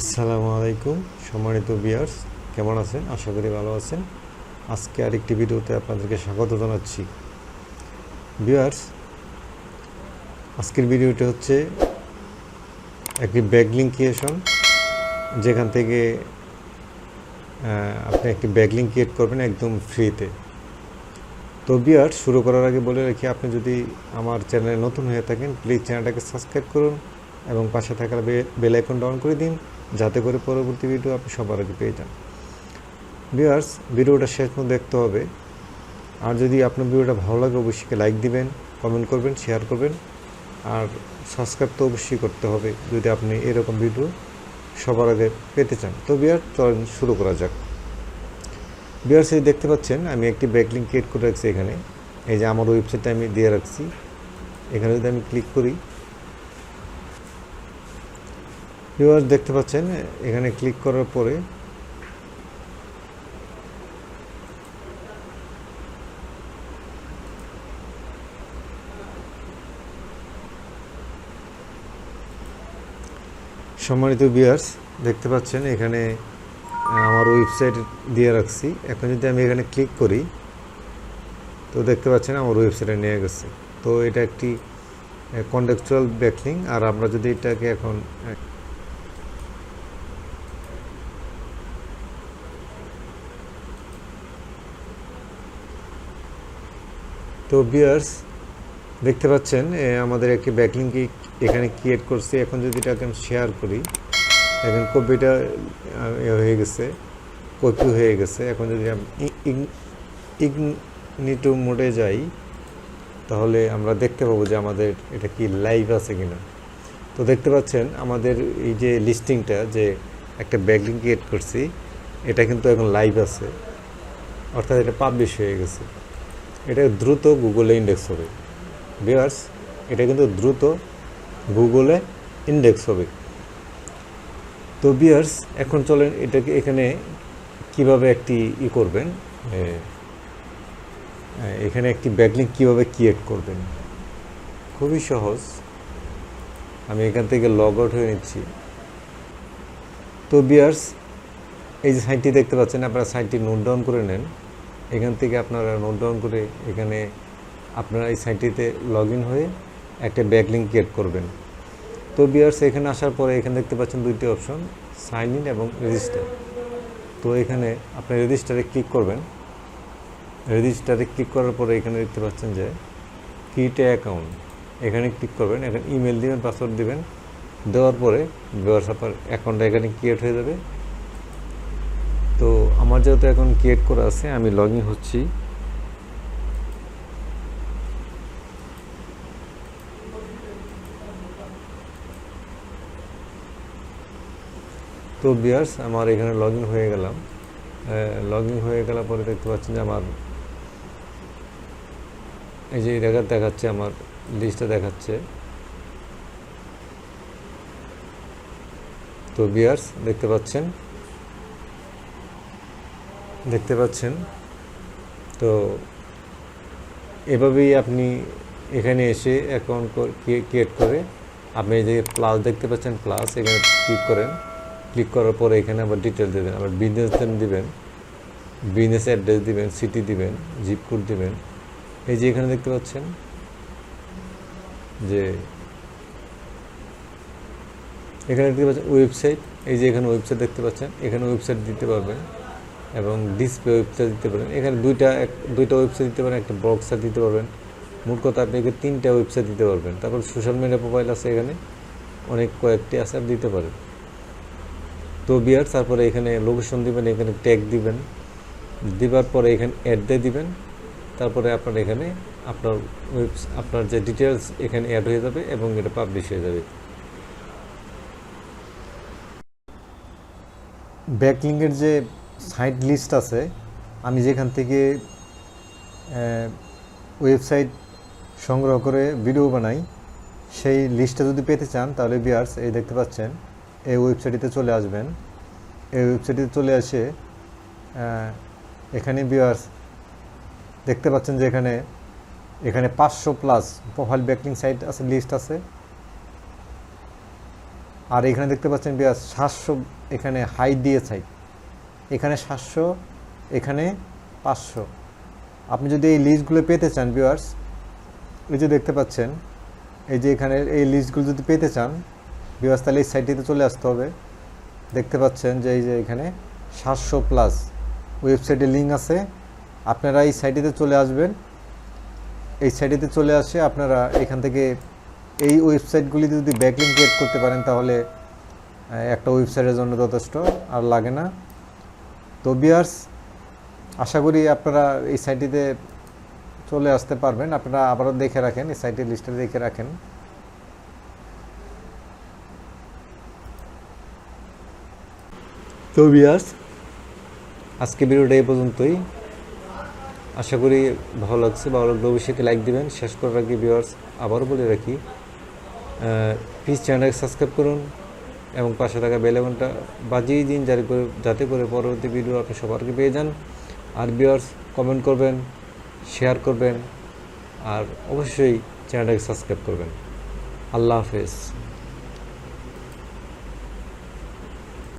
আসসালামু আলাইকুম, সম্মানিত বিয়ার্স কেমন আছেন? আশা করি ভালো আছেন। আজকে আরেকটি ভিডিওতে আপনাদেরকে স্বাগত জানাচ্ছি। বিয়ার্স আজকের ভিডিওটি হচ্ছে একটি ব্যাগলিং ক্রিয়েশন যেখান থেকে আপনি একটি ব্যাগলিং ক্রিয়েট করবেন একদম ফ্রিতে তো বিয়ার শুরু করার আগে বলে রাখি, আপনি যদি আমার চ্যানেলে নতুন হয়ে থাকেন প্লিজ চ্যানেলটাকে সাবস্ক্রাইব করুন এবং পাশে থাকা বেল আইকন ডাউন করে দিন। যাতে করে পরবর্তী ভিডিও আপনি সবার আগে পেয়ে যান। ভিউয়ার্স ভিডিওটা শেষ পর্যন্ত দেখতে হবে। আর যদি আপনার ভিডিওটা ভালো লাগে, অবশ্যই লাইক দিবেন কমেন্ট করবেন শেয়ার করবেন। আর সাবস্ক্রাইব তো অবশ্যই করতে হবে, যদি আপনি এরকম ভিডিও সবার আগে পেতে চান। তো বিয়ার চলেন শুরু করা যাক। বিয়ার্স এই দেখতে পাচ্ছেন, আমি একটি ব্যাকলিং ক্রিয়েট করে রাখছি এখানে। এই যে আমার ওয়েবসাইটটা আমি দিয়ে রাখছি। এখানে যদি আমি ক্লিক করি ভিউয়ার্স দেখতে পাচ্ছেন, এখানে ক্লিক করার পরে সম্মানিত বিয়ার্স দেখতে পাচ্ছেন, এখানে আমার ওয়েবসাইট দিয়ে রাখছি। এখন যদি আমি এখানে ক্লিক করি, তো দেখতে পাচ্ছেন আমার ওয়েবসাইটে নিয়ে গেছে। তো এটা একটি কন্টেকচুয়াল ব্যাকলিং আর আমরা যদি এটাকে এখন তো বিয়ার্স দেখতে পাচ্ছেন আমাদের একটি ব্যাকলিং কি এখানে ক্রিয়েট করছি। এখন যদি এটাকে আমি শেয়ার করি এখন কপিটা হয়ে গেছে কপি হয়ে গেছে। এখন যদি আমি ইগনিটো মোডে যাই, তাহলে আমরা দেখতে পাবো যে আমাদের এটা কি লাইভ আছে কিনা। তো দেখতে পাচ্ছেন, আমাদের এই যে লিস্টিংটা যে একটা ব্যাকলিং ক্রিয়েট করছি, এটা কিন্তু এখন লাইভ আছে। অর্থাৎ এটা পাবলিশ হয়ে গেছে। এটা দ্রুত গুগলে ইন্ডেক্স হবে। বিয়ার্স এটা কিন্তু দ্রুত গুগলে ইন্ডেক্স হবে। তো বিয়ার্স এখন চলেন এটাকে এখানে কীভাবে একটি ই করবেন? এখানে একটি ব্যাকলিং কীভাবে ক্রিয়েট করবেন? খুবই সহজ। আমি এখান থেকে লগ আউট হয়ে নিচ্ছি। তো বিয়ার্স এই যে সাইটটি দেখতে পাচ্ছেন, আপনারা সাইটটি নোট ডাউন করে নেন। এখান থেকে আপনারা নোট ডাউন করে এখানে আপনারা এই সাইটটিতে লগ হয়ে একটা ব্যাকলিং ক্রিয়েট করবেন। তো বিয়ার্স এখানে আসার পরে এখানে দেখতে পাচ্ছেন দুইটি অপশন, সাইন ইন এবং রেজিস্টার। তো এখানে আপনি রেজিস্টারে ক্লিক করবেন। রেজিস্টারে ক্লিক করার পরে এখানে দেখতে পাচ্ছেন যে ক্রিয়েট অ্যাকাউন্ট এখানে ক্লিক করবেন, এখানে ইমেল দিবেন পাসওয়ার্ড দিবেন। দেওয়ার পরে আপনার অ্যাকাউন্টটা এখানে ক্রিয়েট হয়ে যাবে। আমার যেহেতু এখন ক্রিয়েট করা আছে, আমি লগ ইন হচ্ছি। তো বিয়ার্স আমার এখানে লগ ইন হয়ে গেলাম। লগ ইন হয়ে গেলার পরে দেখতে পাচ্ছেন যে আমার এই যে দেখা দেখাচ্ছে, আমার লিস্টটা দেখাচ্ছে। তো বিয়ার্স দেখতে পাচ্ছেন দেখতে পাচ্ছেন। তো এভাবেই আপনি এখানে এসে অ্যাকাউন্ট ক্রিয়েট করে আপনি যে প্লাস দেখতে পাচ্ছেন প্লাস এখানে ক্লিক করেন। ক্লিক করার পরে এখানে আবার ডিটেল দেবেন, আবার বিজনেস নেম দিবেন বিজনেস অ্যাড্রেস দিবেন সিটি দিবেন জিপ কোড দিবেন। এই যে এখানে দেখতে পাচ্ছেন যে এখানে দেখতে পাচ্ছেন ওয়েবসাইট এই যে এখানে ওয়েবসাইট দেখতে পাচ্ছেন, এখানে ওয়েবসাইট দিতে পারবেন। এবং ডিসপ্লে ওয়েবসাইট দিতে পারেন। এখানে দুইটা এক দুইটা ওয়েবসাইট দিতে পারেন, একটা ব্লগসাইট দিতে পারবেন। মোট কথা আপনি এখানে তিনটা ওয়েবসাইট দিতে পারবেন। তারপর সোশ্যাল মিডিয়া প্রোফাইল আছে এখানে। অনেক কয়েকটি আছে, আপনি দিতে পারেন। তো বিয়ার তারপরে এখানে লোকেশন দিবেন, এখানে ট্যাগ দিবেন। দিবার পরে এখানে অ্যাড দিয়ে দিবেন। তারপরে আপনার এখানে আপনার ওয়েব আপনার যে ডিটেলস এখানে অ্যাড হয়ে যাবে এবং এটা পাবলিশ হয়ে যাবে। ব্যাকলিংয়ের যে সাইট লিস্ট আছে। আমি যেখান থেকে ওয়েবসাইট সংগ্রহ করে ভিডিও বানাই, সেই লিস্টটা যদি পেতে চান, তাহলে বিয়ার্স, এই দেখতে পাচ্ছেন, এই ওয়েবসাইটটিতে চলে আসবেন। এই ওয়েবসাইটটিতে চলে আসে এখানে বিয়ার্স, দেখতে পাচ্ছেন যে এখানে এখানে পাঁচশো প্লাস প্রোফাইল ব্যাকিং সাইট আছে, লিস্ট আছে। আর এখানে দেখতে পাচ্ছেন বিয়াস সাতশো এখানে হাই দিয়ে সাইড এখানে সাতশো, এখানে পাঁচশো। আপনি যদি এই লিস্টগুলো পেতে চান ভিউয়ার্স এই যে দেখতে পাচ্ছেন, এই যে এখানে এই লিস্টগুলো যদি পেতে চান ভিউয়ার্স তাহলে এই সাইটটিতে চলে আসতে হবে। দেখতে পাচ্ছেন যে এই যে এখানে সাতশো প্লাস ওয়েবসাইটে লিঙ্ক আছে। আপনারা এই সাইটেতে চলে আসবেন। এই সাইটেতে চলে আসে আপনারা এখান থেকে এই ওয়েবসাইটগুলিতে যদি ব্যাকলিঙ্ক ক্রিয়েট করতে পারেন, তাহলে একটা ওয়েবসাইটের জন্য যথেষ্ট, আর লাগে না। তো বিয়ার্স আশা করি আপনারা এই সাইটটিতে চলে আসতে পারবেন। আপনারা আবারও দেখে রাখেন, এই সাইটের লিস্টটা দেখে রাখেন। তো বিয়ার্স আজকে ভিডিওটা এই পর্যন্তই। আশা করি ভালো লাগছে, ভালো লাগলে অবশ্যই লাইক দিবেন। শেষ করার আগে ভিউয়ার্স আবারও বলে রাখি। প্লিজ চ্যানেলকে সাবস্ক্রাইব করুন। এবং পাশে থাকা বেলেবনটা বাজিয়ে দিন যার করে, যাতে করে পরবর্তী ভিডিও আপনি সবারকে পেয়ে যান। আর ভিউয়ার্স কমেন্ট করবেন শেয়ার করবেন, আর অবশ্যই চ্যানেলটাকে সাবস্ক্রাইব করবেন। আল্লাহ হাফেজ।